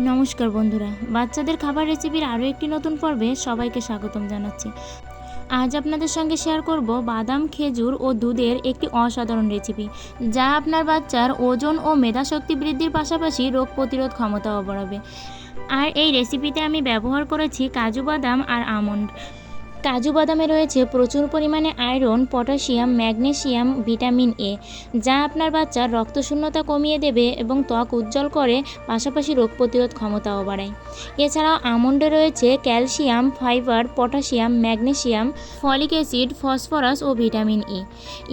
নমস্কার বন্ধুরা, বাচ্চাদের খাবার রেসিপির আরও একটি নতুন পর্বে সবাইকে স্বাগতম জানাচ্ছি। আজ আপনাদের সঙ্গে শেয়ার করব বাদাম, খেজুর ও দুধের একটি অসাধারণ রেসিপি যা আপনার বাচ্চার ওজন ও মেধাশক্তি বৃদ্ধির পাশাপাশি রোগ প্রতিরোধ ক্ষমতাও বাড়াবে। আর এই রেসিপিতে আমি ব্যবহার করেছি কাজু বাদাম আর আমন্ড। কাজু বাদামে রয়েছে প্রচুর পরিমাণে iron, potassium magnesium vitamin A, যা আপনার বাচ্চার রক্তশূন্যতা কমিয়ে দেবে এবং ত্বক উজ্জ্বল করে, পাশাপাশি রোগ প্রতিরোধ ক্ষমতাও বাড়ায়। এছাড়াও আমন্ডে রয়েছে calcium, fibre, potassium magnesium folic acid, phosphorus ও ভিটামিন ই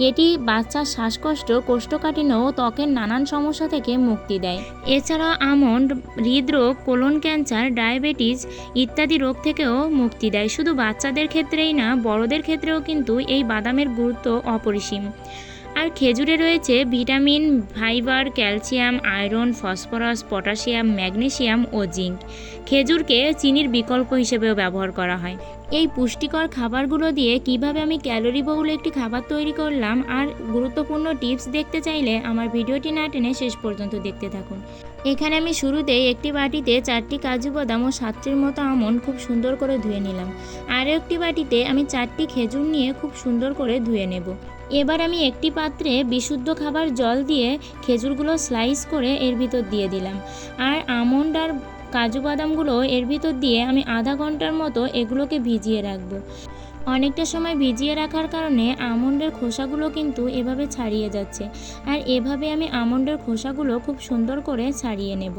এটি বাচ্চার শ্বাসকষ্ট কোষ্ঠকাঠিন্য ও ত্বকের নানান সমস্যা থেকে মুক্তি দেয়। এছাড়াও আমন্ড, হৃদরোগ, কোলন ক্যান্সার, ডায়াবেটিস ইত্যাদি রোগ থেকেও মুক্তি দেয়। শুধু বাচ্চাদের ক্ষেত্রেই না, বড়দের ক্ষেত্রেও কিন্তু এই বাদামের গুরুত্ব অপরিসীম। আর খেজুরে রয়েছে vitamin, fibre, calcium, iron, phosphorus, potassium, magnesium ও জিঙ্ক। খেজুরকে চিনির বিকল্প হিসেবেও ব্যবহার করা হয়। এই পুষ্টিকর খাবারগুলো দিয়ে কীভাবে আমি ক্যালোরি বহুল একটি খাবার তৈরি করলাম আর গুরুত্বপূর্ণ টিপস দেখতে চাইলে আমার ভিডিওটি না টেনে শেষ পর্যন্ত দেখতে থাকুন। এখানে আমি শুরুতেই একটি বাটিতে চারটি কাজু বাদাম ও সাতটির মতো আমন্ড খুব সুন্দর করে ধুয়ে নিলাম। আর একটি বাটিতে আমি চারটি খেজুর নিয়ে খুব সুন্দর করে ধুয়ে নেব। এবার আমি একটি পাত্রে বিশুদ্ধ খাবার জল দিয়ে খেজুরগুলো স্লাইস করে এর ভিতর দিয়ে দিলাম। আর আমন্ড আর কাজু বাদামগুলো এর ভিতর দিয়ে আমি আধা ঘণ্টার মতো এগুলোকে ভিজিয়ে রাখব। অনেকটা সময় ভিজিয়ে রাখার কারণে আমন্ডের খোসাগুলো কিন্তু এভাবে ছাড়িয়ে যাচ্ছে। আর এভাবে আমি আমন্ডের খোসাগুলো খুব সুন্দর করে ছাড়িয়ে নেব।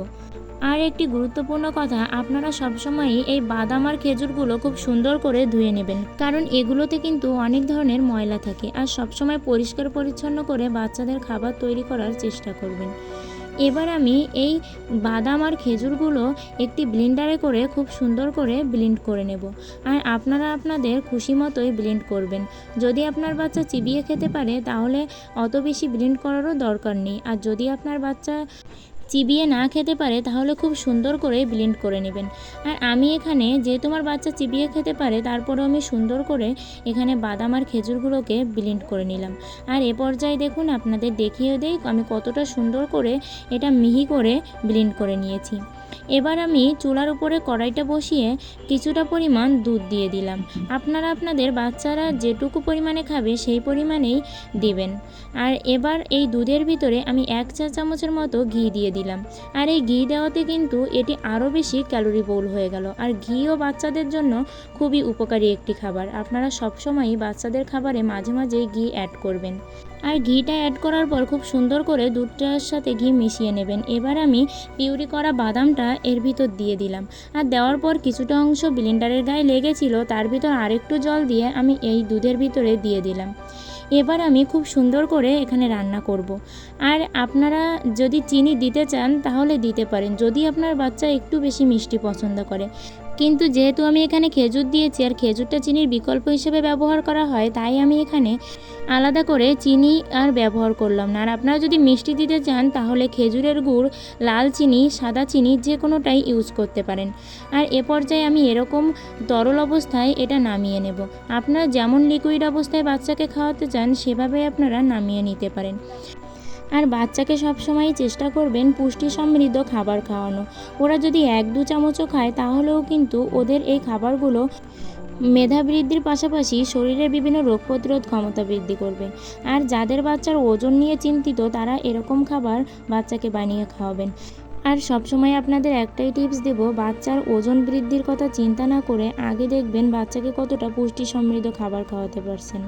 আর একটি গুরুত্বপূর্ণ কথা, আপনারা সবসময়ই এই বাদাম আর খেজুরগুলো খুব সুন্দর করে ধুয়ে নেবেন। কারণ এগুলোতে কিন্তু অনেক ধরনের ময়লা থাকে। আর সবসময় পরিষ্কার পরিচ্ছন্ন করে বাচ্চাদের খাবার তৈরি করার চেষ্টা করবেন। এবার আমি এই বাদাম আর খেজুরগুলো একটি ব্লিন্ডারে করে খুব সুন্দর করে ব্লিন্ড করে নেব। আর আপনারা আপনাদের খুশি মতোই ব্লিন্ড করবেন। যদি আপনার বাচ্চা চিবিয়ে খেতে পারে, তাহলে অত বেশি ব্লিন্ড করারও দরকার নেই। আর যদি আপনার বাচ্চা চিবিয়ে না খেতে পারে, তাহলে খুব সুন্দর করে ব্লেন্ড করে নেবেন। আর আমি এখানে যে তোমার বাচ্চা চিবিয়ে খেতে পারে, তারপরেও আমি সুন্দর করে এখানে বাদাম আর খেজুরগুলোকে ব্লেন্ড করে নিলাম। আর এ পর্যায়ে দেখুন, আপনাদের দেখিয়ে দেই আমি কতটা সুন্দর করে এটা মিহি করে ব্লেন্ড করে নিয়েছি। এবার আমি চুলার উপরে কড়াইটা বসিয়ে কিছুটা পরিমাণ দুধ দিয়ে দিলাম। আপনারা আপনাদের বাচ্চারা যেটুকু পরিমাণে খাবে, সেই পরিমাণেই দিবেন। আর এবার এই দুধের ভিতরে আমি এক চা চামচের মতো ঘি দিয়ে দিলাম। আর এই ঘি দেওয়াতে কিন্তু এটি আরও বেশি ক্যালোরি বহুল হয়ে গেল। আর ঘিও বাচ্চাদের জন্য খুবই উপকারী একটি খাবার। আপনারা সবসময়ই বাচ্চাদের খাবারে মাঝে মাঝে ঘি অ্যাড করবেন। আর ঘিটা অ্যাড করার পর খুব সুন্দর করে দুধটার সাথে ঘি মিশিয়ে নেবেন। এবার আমি পিউরি করা বাদামটা এর ভিতর দিয়ে দিলাম। আর দেওয়ার পর কিছুটা অংশ ব্লেন্ডারের গায়ে লেগেছিল, তার ভিতর আরেকটু জল দিয়ে আমি এই দুধের ভিতরে দিয়ে দিলাম। এবার আমি খুব সুন্দর করে এখানে রান্না করব। আর আপনারা যদি চিনি দিতে চান, তাহলে দিতে পারেন যদি আপনার বাচ্চা একটু বেশি মিষ্টি পছন্দ করে কিন্তু যেহেতু আমি এখানে খেজুর দিয়েছি আর খেজুরটা চিনির বিকল্প হিসেবে ব্যবহার করা হয়, তাই আমি এখানে আলাদা করে চিনি আর ব্যবহার করলাম। না আর আপনারা যদি মিষ্টি দিতে চান, তাহলে খেজুরের গুড়, লাল চিনি, সাদা চিনি যে কোনোটাই ইউজ করতে পারেন। আর এ পর্যায়ে আমি এরকম তরল অবস্থায় এটা নামিয়ে নেব। আপনারা যেমন লিকুইড অবস্থায় বাচ্চাকে খাওয়াতে চান সেভাবে আপনারা নামিয়ে নিতে পারেন। আর বাচ্চাকে সবসময় চেষ্টা করবেন পুষ্টি সমৃদ্ধ খাবার খাওয়ানো। ওরা যদি এক দু চামচও খায়, তাহলেও কিন্তু ওদের এই খাবারগুলো মেধা বৃদ্ধির পাশাপাশি শরীরের বিভিন্ন রোগ প্রতিরোধ ক্ষমতা বৃদ্ধি করবে। আর যাদের বাচ্চার ওজন নিয়ে চিন্তিত, তারা এরকম খাবার বাচ্চাকে বানিয়ে খাওয়াবেন। আর সবসময় আপনাদের একটাই টিপস দেব, বাচ্চার ওজন বৃদ্ধির কথা চিন্তা না করে আগে দেখবেন বাচ্চাকে কতটা পুষ্টি সমৃদ্ধ খাবার খাওয়াতে পারছেন।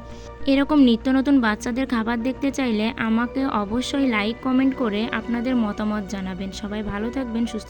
এরকম নিত্য নতুন বাচ্চাদের খাবার দেখতে চাইলে আমাকে অবশ্যই লাইক কমেন্ট করে আপনাদের মতামত জানাবেন। সবাই ভালো থাকবেন, সুস্থ